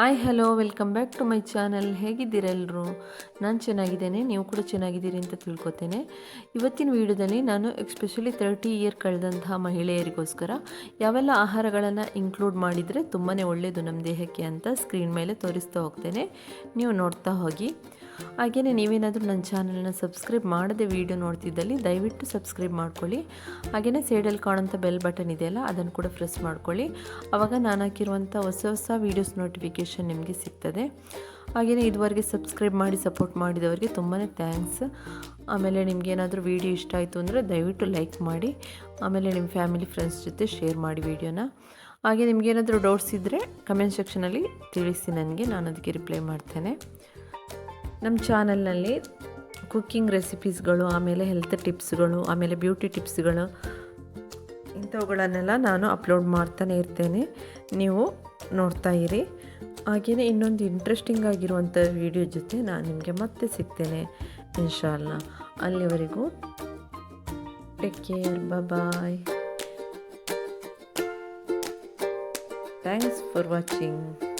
Hi hello welcome back to my channel ಹೇಗಿದ್ದೀರೆಲ್ಲರೂ ನಾನು ಚೆನ್ನಾಗಿದ್ದೇನೆ, ನೀವು ಕೂಡ ಚೆನ್ನಾಗಿದ್ದೀರಿ ಅಂತ ತಿಳ್ಕೊತೇನೆ. ಇವತ್ತಿನ ವಿಡಿಯೋದಲ್ಲಿ ನಾನು ಎಕ್ಸ್ಪೆಷಲಿ ತರ್ಟಿ ಇಯರ್ ಕಳೆದಂತಹ ಮಹಿಳೆಯರಿಗೋಸ್ಕರ ಯಾವೆಲ್ಲ ಆಹಾರಗಳನ್ನು ಇನ್ಕ್ಲೂಡ್ ಮಾಡಿದರೆ ತುಂಬಾ ಒಳ್ಳೆಯದು ನಮ್ಮ ದೇಹಕ್ಕೆ ಅಂತ ಸ್ಕ್ರೀನ್ ಮೇಲೆ ತೋರಿಸ್ತಾ ಹೋಗ್ತೇನೆ. ನೀವು ನೋಡ್ತಾ ಹೋಗಿ. ಹಾಗೆಯೇ ನೀವೇನಾದರೂ ನನ್ನ ಚಾನಲ್ನ ಸಬ್ಸ್ಕ್ರೈಬ್ ಮಾಡದೆ ವಿಡಿಯೋ ನೋಡ್ತಿದ್ದಲ್ಲಿ ದಯವಿಟ್ಟು ಸಬ್ಸ್ಕ್ರೈಬ್ ಮಾಡ್ಕೊಳ್ಳಿ. ಹಾಗೆಯೇ ಸೈಡಲ್ಲಿ ಕಾಣೋಂಥ ಬೆಲ್ ಬಟನ್ ಇದೆಯಲ್ಲ, ಅದನ್ನು ಕೂಡ ಪ್ರೆಸ್ ಮಾಡ್ಕೊಳ್ಳಿ. ಆವಾಗ ನಾನು ಹಾಕಿರುವಂಥ ಹೊಸ ಹೊಸ ವೀಡಿಯೋಸ್ ನೋಟಿಫಿಕೇಷನ್ ನಿಮಗೆ ಸಿಗ್ತದೆ. ಹಾಗೆಯೇ ಇದುವರೆಗೆ ಸಬ್ಸ್ಕ್ರೈಬ್ ಮಾಡಿ ಸಪೋರ್ಟ್ ಮಾಡಿದವರಿಗೆ ತುಂಬಾ ಥ್ಯಾಂಕ್ಸ್ ಆಮೇಲೆ ನಿಮಗೇನಾದರೂ ವೀಡಿಯೋ ಇಷ್ಟ ಆಯಿತು ಅಂದರೆ ದಯವಿಟ್ಟು ಲೈಕ್ ಮಾಡಿ, ಆಮೇಲೆ ನಿಮ್ಮ ಫ್ಯಾಮಿಲಿ ಫ್ರೆಂಡ್ಸ್ ಜೊತೆ ಶೇರ್ ಮಾಡಿ ವೀಡಿಯೋನ ಹಾಗೆ ನಿಮಗೇನಾದರೂ ಡೌಟ್ಸ್ ಇದ್ದರೆ ಕಮೆಂಟ್ ಸೆಕ್ಷನಲ್ಲಿ ತಿಳಿಸಿ ನನಗೆ, ನಾನು ಅದಕ್ಕೆ ರಿಪ್ಲೈ ಮಾಡ್ತೇನೆ. ನಮ್ಮ ಚಾನಲ್ನಲ್ಲಿ ಕುಕ್ಕಿಂಗ್ ರೆಸಿಪೀಸ್ಗಳು ಆಮೇಲೆ ಹೆಲ್ತ್ ಟಿಪ್ಸ್ಗಳು ಆಮೇಲೆ ಬ್ಯೂಟಿ ಟಿಪ್ಸ್ಗಳು ಇಂಥವುಗಳನ್ನೆಲ್ಲ ನಾನು ಅಪ್ಲೋಡ್ ಮಾಡ್ತಾನೆ ಇರ್ತೇನೆ. ನೀವು ನೋಡ್ತಾ ಇರಿ. ಹಾಗೆಯೇ ಇನ್ನೊಂದು ಇಂಟ್ರೆಸ್ಟಿಂಗ್ ಆಗಿರುವಂಥ ವಿಡಿಯೋ ಜೊತೆ ನಾನು ನಿಮಗೆ ಮತ್ತೆ ಸಿಗ್ತೇನೆ ಇನ್ಶಾಲ್ಲ ಅಲ್ಲಿವರೆಗೂ take care bye thanks for watching